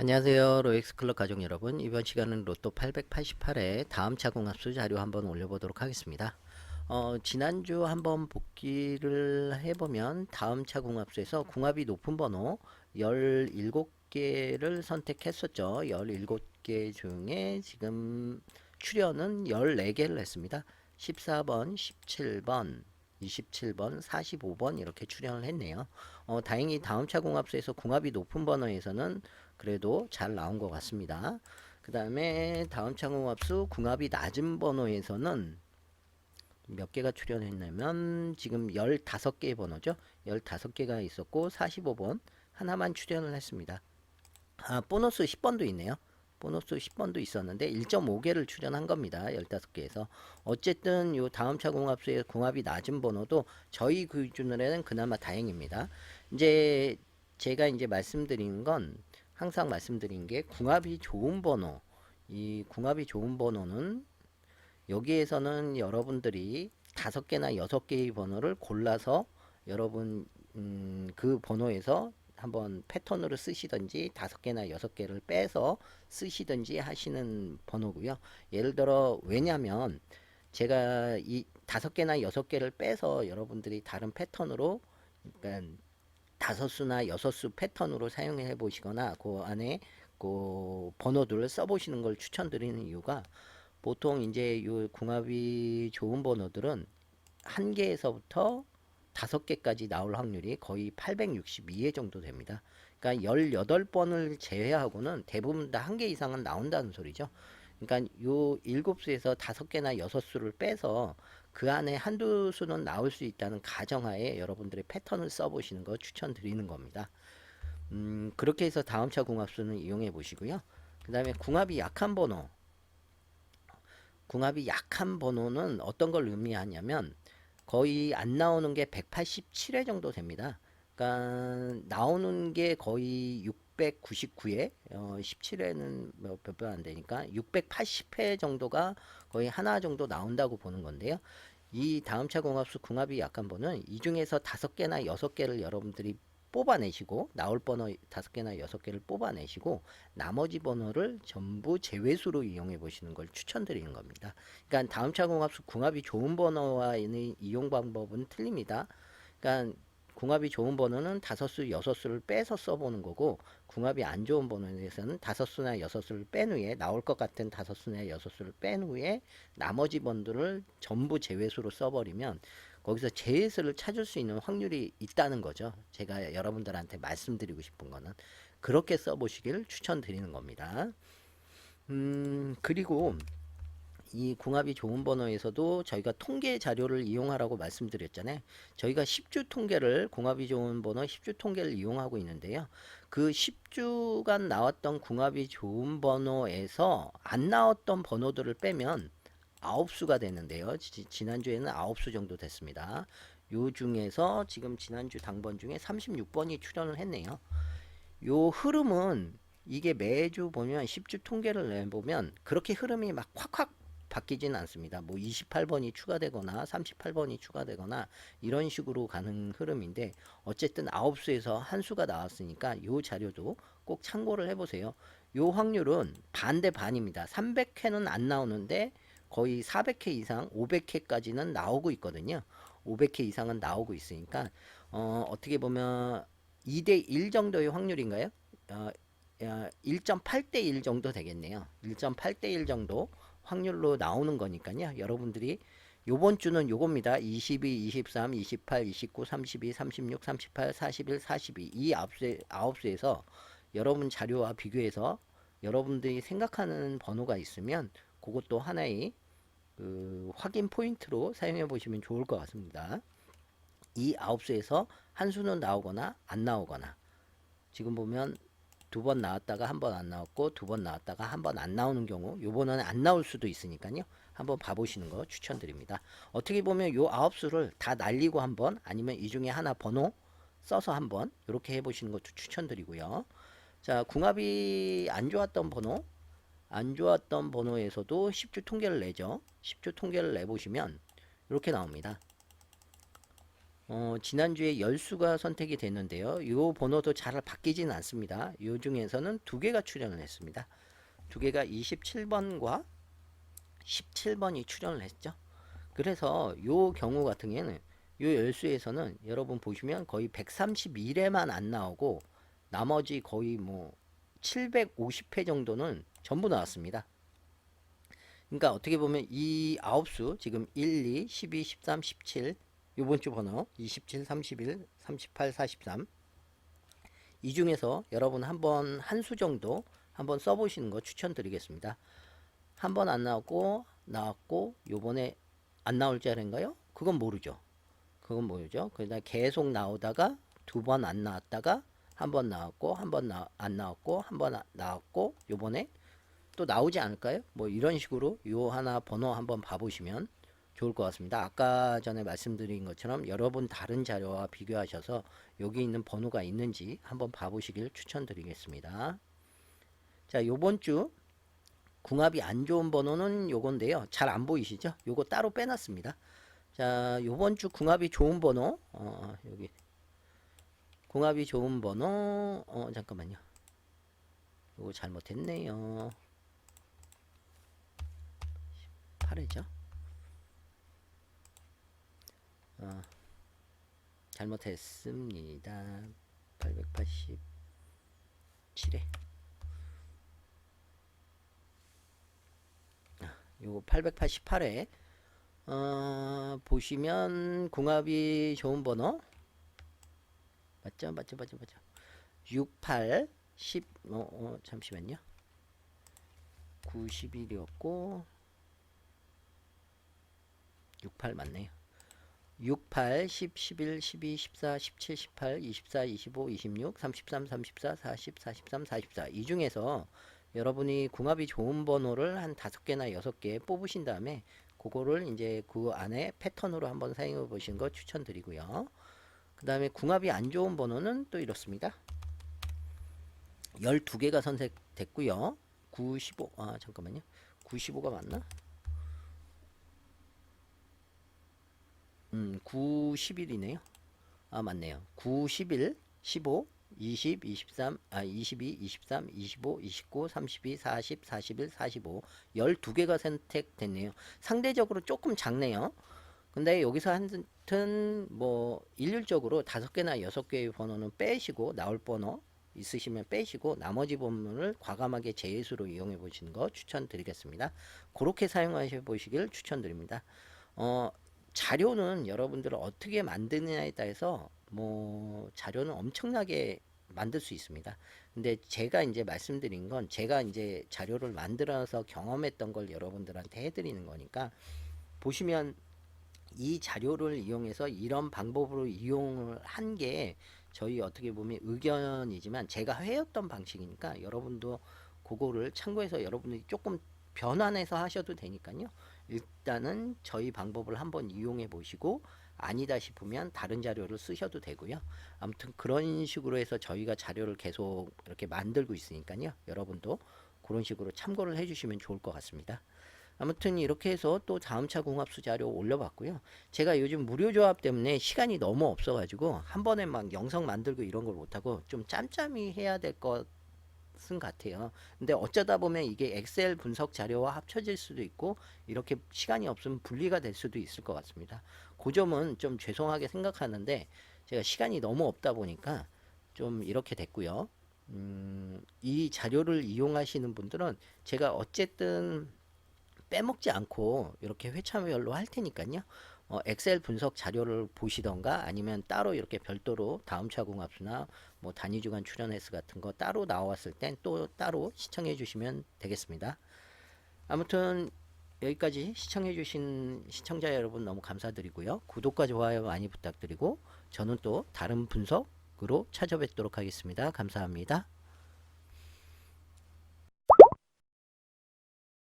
안녕하세요. 로엑스 클럽 가족 여러분. 이번 시간은 로또 888의 다음 차공합수 자료 한번 올려보도록 하겠습니다. 어, 지난주 한번 복귀를 해보면 다음 차공합수에서 궁합이 높은 번호 17개를 선택했었죠. 17개 중에 지금 출연은 14개를 했습니다. 14번, 17번, 27번, 45번 이렇게 출연을 했네요. 어, 다행히 다음 차 공합수에서 궁합이 높은 번호에서는 그래도 잘 나온 것 같습니다. 그 다음에 다음 차 공합수 궁합이 낮은 번호에서는 몇 개가 출연했냐면 지금 15개의 번호죠. 15개가 있었고 45번 하나만 출연을 했습니다. 아, 보너스 10번도 있네요. 보너스 10번도 있었는데 1.5개를 출연한 겁니다. 15개에서. 어쨌든 요 다음 차 공합수의 궁합이 낮은 번호도 저희 그 기준으로는 그나마 다행입니다. 이제 제가 이제 말씀드린 건 항상 말씀드린 게 궁합이 좋은 번호. 이 궁합이 좋은 번호는 여기에서는 여러분들이 다섯 개나 여섯 개의 번호를 골라서 여러분 음, 그 번호에서 한번 패턴으로 쓰시든지 다섯 개나 여섯 개를 빼서 쓰시든지 하시는 번호고요. 예를 들어 왜냐면 제가 이 다섯 개나 여섯 개를 빼서 여러분들이 다른 패턴으로 그러니까 다섯 수나 여섯 수 패턴으로 사용해 보시거나 그 안에 그 번호들을 써 보시는 걸 추천드리는 이유가 보통 이제 요 궁합이 좋은 번호들은 한 개에서부터 다섯 개까지 나올 확률이 거의 862회 정도 됩니다. 그러니까 18번을 제외하고는 대부분 다 한 개 이상은 나온다는 소리죠. 그러니까 요 일곱 수에서 다섯 개나 여섯 수를 빼서 그 안에 한두 수는 나올 수 있다는 가정하에 여러분들의 패턴을 써보시는 거 추천드리는 겁니다. 음, 그렇게 해서 다음 차 궁합수는 이용해 보시고요. 그 다음에 궁합이 약한 번호. 궁합이 약한 번호는 어떤 걸 의미하냐면 거의 안 나오는 게 187회 정도 됩니다. 그러니까 나오는 게 거의 699회, 어, 17회는 몇번 안 되니까 680회 정도가 거의 하나 정도 나온다고 보는 건데요. 이 다음차 공합수 궁합이 약한 번은 이 중에서 다섯 개나 여섯 개를 여러분들이 뽑아내시고 나올 번호 다섯 개나 여섯 개를 뽑아내시고 나머지 번호를 전부 제외수로 이용해 보시는 걸 추천드리는 겁니다. 그러니까 다음차 공합수 궁합이 좋은 번호와의 이용 방법은 틀립니다. 그러니까 궁합이 좋은 번호는 다섯 수, 여섯 수를 빼서 써보는 거고 궁합이 안 좋은 번호에 대해서는 다섯 수나 여섯 수를 뺀 후에 나올 것 같은 다섯 수나 여섯 수를 뺀 후에 나머지 번들을 전부 제외수로 써버리면 거기서 제외수를 찾을 수 있는 확률이 있다는 거죠. 제가 여러분들한테 말씀드리고 싶은 거는 그렇게 써보시길 추천드리는 겁니다. 음, 그리고 이 궁합이 좋은 번호에서도 저희가 통계 자료를 이용하라고 말씀드렸잖아요. 저희가 10주 통계를 궁합이 좋은 번호 10주 통계를 이용하고 있는데요. 그 10주간 나왔던 궁합이 좋은 번호에서 안 나왔던 번호들을 빼면 9수가 되는데요. 지, 지난주에는 9수 정도 됐습니다. 요 중에서 지금 지난주 당번 중에 36번이 출연을 했네요. 요 흐름은 이게 매주 보면 10주 통계를 내보면 그렇게 흐름이 막 확확 바뀌지는 않습니다. 뭐 28번이 추가되거나 38번이 추가되거나 이런 식으로 가는 흐름인데 어쨌든 9수에서 한 수가 나왔으니까 요 자료도 꼭 참고를 해보세요. 요 확률은 반대 반입니다. 300회는 안 나오는데 거의 400회 이상, 500회까지는 나오고 있거든요. 500회 이상은 나오고 있으니까 어, 어떻게 보면 2대 1 정도의 확률인가요? 어, 1.8대 1 정도 되겠네요. 1.8대 1 정도 확률로 나오는 거니까요. 여러분들이 요번 주는 요겁니다. 22, 23, 28, 29, 32, 36, 38, 41, 42. 이 아홉수에, 아홉 수에서 여러분 자료와 비교해서 여러분들이 생각하는 번호가 있으면 그것도 하나의 그 확인 포인트로 사용해 보시면 좋을 것 같습니다. 이 아홉 수에서 한 수는 나오거나 안 나오거나 지금 보면 두 번 나왔다가 한 번 안 나왔고 두 번 나왔다가 한 번 안 나오는 경우 요번에는 안 나올 수도 있으니까요. 한번 봐보시는 거 추천드립니다. 어떻게 보면 요 아홉 수를 다 날리고 한번 아니면 이 중에 하나 번호 써서 한번 이렇게 해보시는 것도 추천드리고요. 자 궁합이 안 좋았던 번호 안 좋았던 번호에서도 10주 통계를 내죠. 10주 통계를 내보시면 이렇게 나옵니다. 어, 지난주에 열수가 선택이 됐는데요. 이 번호도 잘 바뀌지는 않습니다. 이 중에서는 두 개가 출연을 했습니다. 두 개가 27번과 17번이 출연을 했죠. 그래서 이 경우 같은 경우에는 이 열수에서는 여러분 보시면 거의 131회만 안 나오고 나머지 거의 뭐 750회 정도는 전부 나왔습니다. 그러니까 어떻게 보면 이 아홉 수 지금 1, 2, 12, 13, 17 요번 주 번호 27, 31, 38, 43. 이 중에서 여러분 한번 한 수 정도 한번 써보시는 거 추천드리겠습니다. 한 번 안 나왔고 나왔고 요번에 안 나올 자리인가요? 그건 모르죠. 그건 모르죠. 그러다 계속 나오다가 두 번 안 나왔다가 한 번 나왔고 한 번 안 나왔고 한 번 나왔고 요번에 또 나오지 않을까요? 뭐 이런 식으로 요 하나 번호 한번 봐보시면 좋을 것 같습니다. 아까 전에 말씀드린 것처럼 여러분 다른 자료와 비교하셔서 여기 있는 번호가 있는지 한번 봐보시길 추천드리겠습니다. 자, 요번 주 궁합이 안 좋은 번호는 요건데요. 잘 안 보이시죠? 요거 따로 빼놨습니다. 자, 요번 주 궁합이 좋은 번호, 어, 여기. 궁합이 좋은 번호, 어, 잠깐만요. 요거 잘못했네요. 8회죠? 어, 잘못했습니다. 887회. 요거 888회. 어, 보시면 궁합이 좋은 번호 맞죠? 맞죠? 맞죠? 맞죠? 68 10 어, 어 잠시만요. 91이었고 68 맞네요. 68, 10, 11, 12, 14, 17, 18, 24, 25, 26, 33, 34, 40, 43, 44. 이 중에서 여러분이 궁합이 좋은 번호를 한 다섯 개나 여섯 개 뽑으신 다음에 그거를 이제 그 안에 패턴으로 한번 사용해 보시는 거 추천드리고요. 그 다음에 궁합이 안 좋은 번호는 또 이렇습니다. 12개가 선택됐고요. 95, 아, 잠깐만요. 95가 맞나? 음, 91이네요. 아, 맞네요. 91, 15, 20, 23, 아, 22, 23, 25, 29, 32, 40, 41, 45. 12개가 선택됐네요. 상대적으로 조금 작네요. 근데 여기서 하여튼 뭐 일률적으로 다섯 개나 여섯 개의 번호는 빼시고 나올 번호 있으시면 빼시고 나머지 번호를 과감하게 제수로 이용해 보시는 거 추천드리겠습니다. 그렇게 사용하셔 보시길 추천드립니다. 어, 자료는 여러분들은 어떻게 만드느냐에 따라서 뭐 자료는 엄청나게 만들 수 있습니다. 근데 제가 이제 말씀드린 건 제가 이제 자료를 만들어서 경험했던 걸 여러분들한테 해드리는 거니까 보시면 이 자료를 이용해서 이런 방법으로 이용을 한 게 저희 어떻게 보면 의견이지만 제가 해왔던 방식이니까 여러분도 그거를 참고해서 여러분들이 조금 변환해서 하셔도 되니까요. 일단은 저희 방법을 한번 이용해 보시고 아니다 싶으면 다른 자료를 쓰셔도 되고요. 아무튼 그런 식으로 해서 저희가 자료를 계속 이렇게 만들고 있으니까요. 여러분도 그런 식으로 참고를 해주시면 좋을 것 같습니다. 아무튼 이렇게 해서 또 다음차 궁합수 자료 올려봤고요. 제가 요즘 무료 조합 때문에 시간이 너무 없어가지고 한 번에 막 영상 만들고 이런 걸 못하고 좀 짬짬이 해야 될 것 은 같아요. 근데 어쩌다 보면 이게 엑셀 분석 자료와 합쳐질 수도 있고 이렇게 시간이 없으면 분리가 될 수도 있을 것 같습니다. 그 점은 좀 죄송하게 생각하는데 제가 시간이 너무 없다 보니까 좀 이렇게 됐고요. 음, 이 자료를 이용하시는 분들은 제가 어쨌든 빼먹지 않고 이렇게 회차별로 할 테니까요. 어, 엑셀 분석 자료를 보시던가 아니면 따로 이렇게 별도로 다음차 공합수나 뭐 단위 주간 출연 횟수 같은 거 따로 나왔을 땐 또 따로 시청해 주시면 되겠습니다. 아무튼 여기까지 시청해 주신 시청자 여러분 너무 감사드리고요. 구독과 좋아요 많이 부탁드리고 저는 또 다른 분석으로 찾아뵙도록 하겠습니다. 감사합니다.